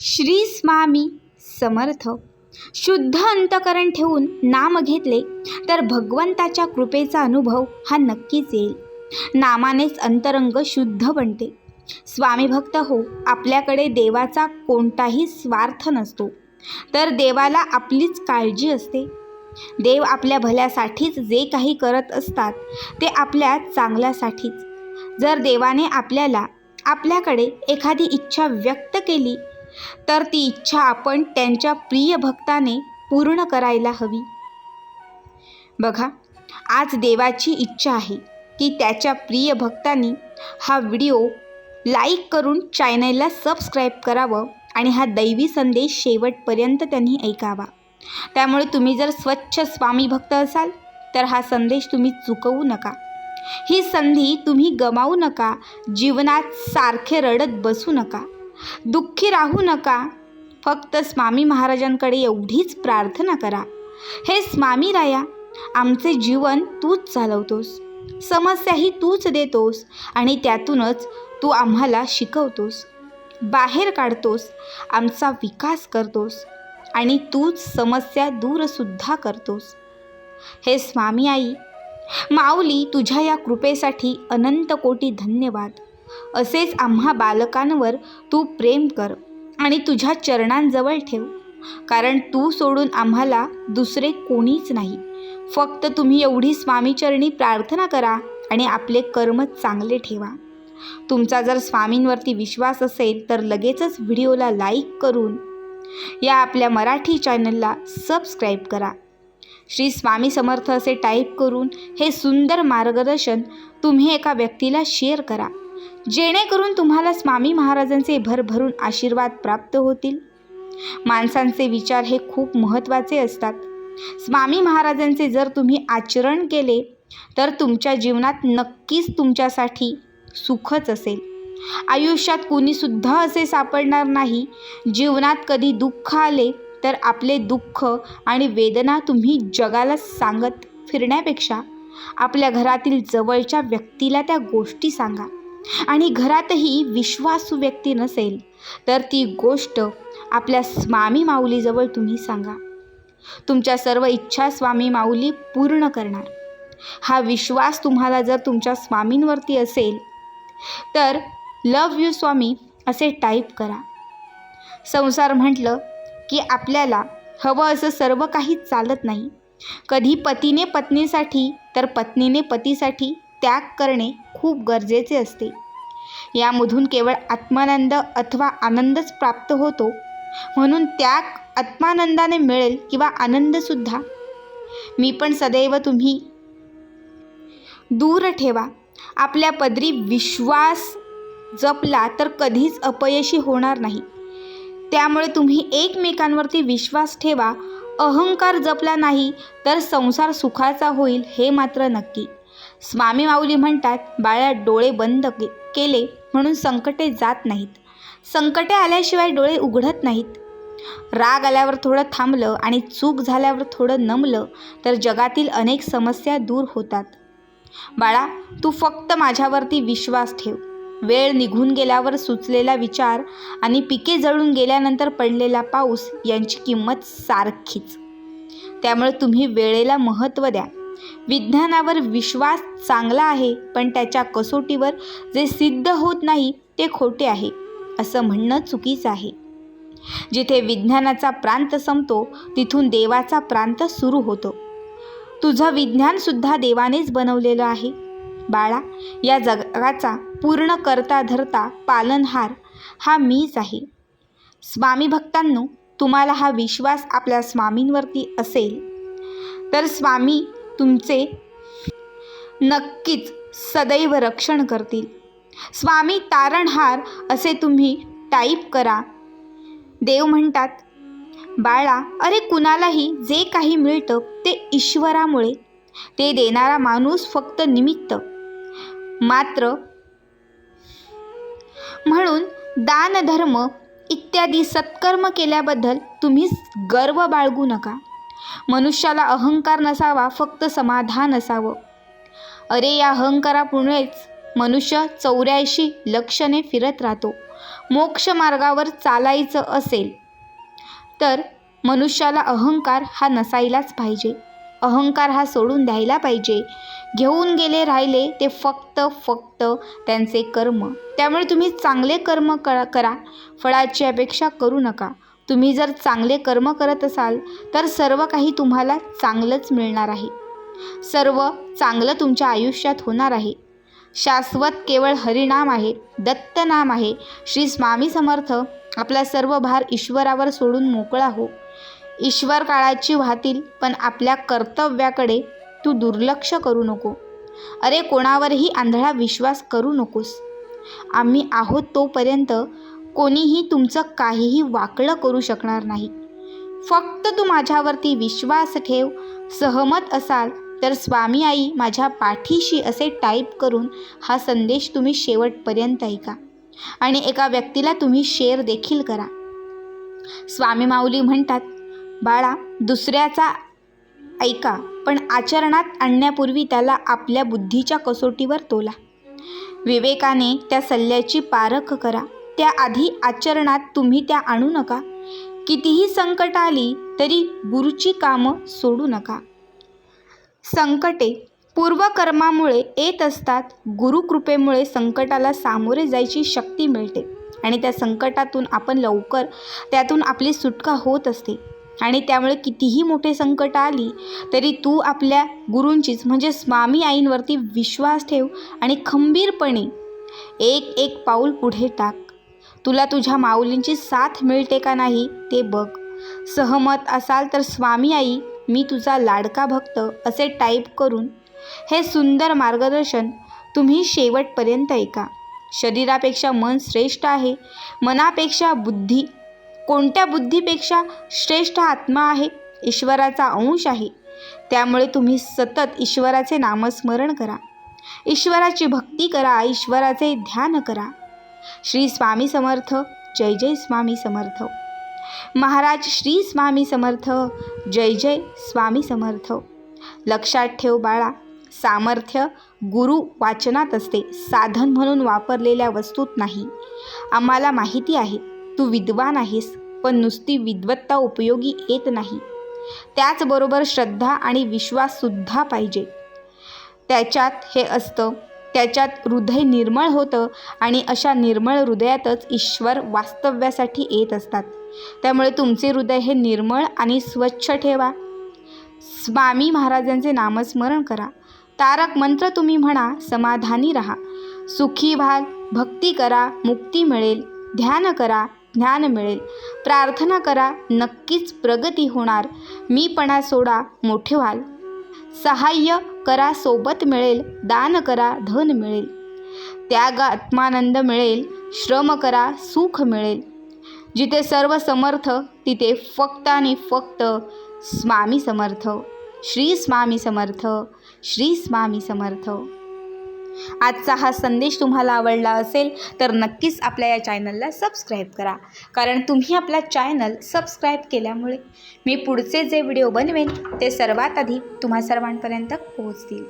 श्री स्वामी समर्थ. शुद्ध अंतकरण ठेवून नाम घेतले तर भगवंताच्या कृपेचा अनुभव हा नक्कीच येईल. नामानेच अंतरंग शुद्ध बनते. स्वामी भक्त हो आपल्याकडे देवाचा कोणताही स्वार्थ नसतो तर देवाला आपलीच काळजी असते. देव आपल्या भल्यासाठीच जे काही करत असतात ते आपल्या चांगल्यासाठीच. जर देवाने आपल्याला आपल्याकडे एखादी इच्छा व्यक्त केली तर ती इच्छा आपण त्यांच्या प्रिय भक्ताने पूर्ण करायला हवी. बघा आज देवाची इच्छा आहे की त्याच्या प्रिय भक्तांनी हा व्हिडिओ लाईक करून चॅनलला सबस्क्राईब करावं आणि हा दैवी संदेश शेवटपर्यंत त्यांनी ऐकावा. त्यामुळे तुम्ही जर स्वच्छ स्वामी भक्त असाल तर हा संदेश तुम्ही चुकवू नका. ही संधी तुम्ही गमावू नका जीवनात सारखे रडत बसू नका. दुःखी राहू नका. फक्त स्वामी महाराजांकडे एवढीच प्रार्थना करा. हे स्वामी राया आमचे जीवन तूच चालवतोस. समस्याही तूच देतोस आणि त्यातूनच तू आम्हाला शिकवतोस. बाहेर काढतोस आमचा विकास करतोस आणि तूच समस्या दूरसुद्धा करतोस. हे स्वामी आई माऊली तुझ्या या कृपेसाठी अनंत कोटी धन्यवाद. असेच आम्हा बालकांवर तू प्रेम कर आणि तुझ्या चरणांजवळ ठेव. कारण तू सोडून आम्हाला दुसरे कोणीच नाही. फक्त तुम्ही एवढी स्वामीचरणी प्रार्थना करा आणि आपले कर्म चांगले ठेवा. तुमचा जर स्वामींवरती विश्वास असेल तर लगेचच व्हिडिओला लाईक करून या आपल्या मराठी चॅनलला सबस्क्राईब करा. श्री स्वामी समर्थ असे टाईप करून हे सुंदर मार्गदर्शन तुम्ही एका व्यक्तीला शेअर करा. जेणेकरून तुम्हाला स्वामी महाराजांचे भरभरून आशीर्वाद प्राप्त होतील. माणसांचे विचार हे खूप महत्त्वाचे असतात. स्वामी महाराजांचे जर तुम्ही आचरण केले तर तुमच्या जीवनात नक्कीच तुमच्यासाठी सुखच असेल. आयुष्यात कुणीसुद्धा असे सापडणार नाही. जीवनात कधी दुःख आले तर आपले दुःख आणि वेदना तुम्ही जगाला सांगत फिरण्यापेक्षा आपल्या घरातील जवळच्या व्यक्तीला त्या गोष्टी सांगा. आणि घरातही विश्वासू व्यक्ती नसेल तर ती गोष्ट आपल्या स्वामी माऊलीजवळ तुम्ही सांगा. तुमच्या सर्व इच्छा स्वामी माऊली पूर्ण करणार. हा विश्वास तुम्हाला जर तुमच्या स्वामींवरती असेल तर लव यू स्वामी असे टाईप करा. संसार म्हटलं की आपल्याला हवं असं सर्व काही चालत नाही. कधी पतीने पत्नीसाठी तर पत्नीने पतीसाठी त्याग करणे खूप गरजेचे असते. यामधून केवळ आत्मानंद अथवा आनंदच प्राप्त होतो. म्हणून त्याग आत्मानंदाने मिळेल किंवा आनंदसुद्धा. मी पण सदैव तुम्ही. दूर ठेवा. आपल्या पदरी विश्वास जपला तर कधीच अपयशी होणार नाही. त्यामुळे तुम्ही एकमेकांवरती विश्वास ठेवा. अहंकार जपला नाही तर संसार सुखाचा होईल हे मात्र नक्की. स्वामी माऊली म्हणतात बाळा डोळे बंद के केले म्हणून संकटे जात नाहीत. संकटे आल्याशिवाय डोळे उघडत नाहीत. राग आल्यावर थोडं थांबलं आणि चूक झाल्यावर थोडं नमलं तर जगातील अनेक समस्या दूर होतात. बाळा तू फक्त माझ्यावरती विश्वास ठेव. वेळ निघून गेल्यावर सुचलेला विचार आणि पिके जळून गेल्यानंतर पडलेला पाऊस यांची किंमत सारखीच. त्यामुळे तुम्ही वेळेला महत्त्व द्या. विज्ञानावर विश्वास चांगला आहे पण त्याच्या कसोटीवर जे सिद्ध होत नाही ते खोटे आहे असं म्हणणं चुकीचं आहे. जिथे विज्ञानाचा प्रांत संपतो तिथून देवाचा प्रांत सुरू होतो. तुझं विज्ञानसुद्धा देवानेच बनवलेलं आहे. बाळा या जगाचा पूर्ण करता धरता पालनहार हा मीच आहे. स्वामी भक्तांनो तुम्हाला हा विश्वास आपल्या स्वामींवरती असेल. तर स्वामी तुमचे नक्कीच सदैव रक्षण करतील. स्वामी तारणहार असे तुम्ही टाईप करा. देव म्हणतात बाळा अरे कुणालाही जे काही मिळतं ते ईश्वरामुळे. ते देणारा माणूस फक्त निमित्त. मात्र म्हणून दानधर्म इत्यादी सत्कर्म केल्याबद्दल तुम्ही गर्व बाळगू नका. मनुष्याला अहंकार नसावा फक्त समाधान असावं. अरे या अहंकारापुढेच मनुष्य चौऱ्याऐंशी लक्षणे फिरत राहतो. मोक्ष मार्गावर चालायचं असेल तर मनुष्याला अहंकार हा नसायलाच पाहिजे. अहंकार हा सोडून द्यायला पाहिजे. घेऊन गेले राहिले ते फक्त फक्त त्यांचे कर्म. त्यामुळे तुम्ही चांगले कर्म क करा. फळाची अपेक्षा करू नका. तुम्ही जर चांगले कर्म करत असाल तर सर्व काही तुम्हाला चांगलंच मिळणार आहे. सर्व चांगलं तुमच्या आयुष्यात होणार आहे. शाश्वत केवळ हरिनाम आहे दत्तनाम आहे. श्री स्वामी समर्थ आपला सर्व भार ईश्वरावर सोडून मोकळा हो. ईश्वर काळाची वाहतील पण आपल्या कर्तव्याकडे तू दुर्लक्ष करू नको. अरे कोणावरही आंधळा विश्वास करू नकोस. आम्ही आहोत तोपर्यंत कोणीही तुमचं काहीही वाकळं करू शकणार नाही. फक्त तू माझ्यावरती विश्वास ठेव सहमत असाल तर स्वामी आई माझ्या पाठीशी असे टाईप करून हा संदेश तुम्ही शेवटपर्यंत ऐका आणि एका व्यक्तीला तुम्ही शेअर देखील करा. स्वामी माऊली म्हणतात बाळा दुसऱ्याचा ऐका पण आचरणात आणण्यापूर्वी त्याला आपल्या बुद्धीच्या कसोटीवर तोला. विवेकाने त्या सल्ल्याची पारख करा. त्याआधी आचरणात तुम्ही त्या आणू नका. कितीही संकट आली तरी गुरुची कामं सोडू नका. संकटे पूर्वकर्मामुळे येत असतात गुरुकृपेमुळे संकटाला सामोरे जायची शक्ती मिळते आणि त्या संकटातून आपण लवकर त्यातून आपली सुटका होत असते. आणि त्यामुळे कितीही मोठे संकट आली तरी तू आपल्या गुरूंचीच म्हणजे स्वामी आईंवरती विश्वास ठेव आणि खंबीरपणे एक एक पाऊल पुढे टाक. तुला तुझ्या माऊलींची साथ मिळते का नाही ते बघ. सहमत असाल तर स्वामी आई मी तुझा लाडका भक्त असे टाईप करून. हे सुंदर मार्गदर्शन तुम्ही शेवटपर्यंत ऐका. शरीरापेक्षा मन श्रेष्ठ आहे मनापेक्षा बुद्धी कोणत्या बुद्धीपेक्षा श्रेष्ठ आत्मा आहे ईश्वराचा अंश आहे. त्यामुळे तुम्ही सतत ईश्वराचे नामस्मरण करा. ईश्वराची भक्ती करा ईश्वराचे ध्यान करा. श्री स्वामी समर्थ जय जय स्वामी समर्थ. महाराज श्री स्वामी समर्थ जय जय स्वामी समर्थ. लक्षात ठेव बाळा सामर्थ्य गुरु वाचनात असते साधन म्हणून वापरलेल्या वस्तूत नाही. आम्हाला माहिती आहे तू विद्वान आहेस पण नुसती विद्वत्ता उपयोगी येत नाही. त्याचबरोबर श्रद्धा आणि विश्वाससुद्धा पाहिजे. त्याच्यात हे असतं त्याच्यात हृदय निर्मळ होतं आणि अशा निर्मळ हृदयातच ईश्वर वास्तव्यासाठी येत असतात. त्यामुळे तुमचे हृदय हे निर्मळ आणि स्वच्छ ठेवा. स्वामी महाराजांचे नामस्मरण करा. तारक मंत्र तुम्ही म्हणा समाधानी राहा. सुखी व्हाल भक्ती करा मुक्ती मिळेल. ध्यान करा ज्ञान मिळेल. प्रार्थना करा नक्कीच प्रगती होणार. मीपणा सोडा मोठे व्हाल. सहाय्य करा सोबत मिळेल दान करा धन मिळेल. त्याग आत्मानंद मिळेल श्रम करा सुख मिळेल. जिथे सर्व समर्थ तिथे फक्त आणि फक्त स्वामी समर्थ. श्री स्वामी समर्थ श्री स्वामी समर्थ. आजचा हा संदेश तुम्हाला आवडला असेल तर नक्कीच आपल्या या चॅनलला सबस्क्राईब करा. कारण तुम्ही आपला चॅनल सबस्क्राईब केल्यामुळे मी पुढचे जे व्हिडिओ बनवेन ते सर्वात आधी तुम्हा सर्वांपर्यंत पोहोचतील.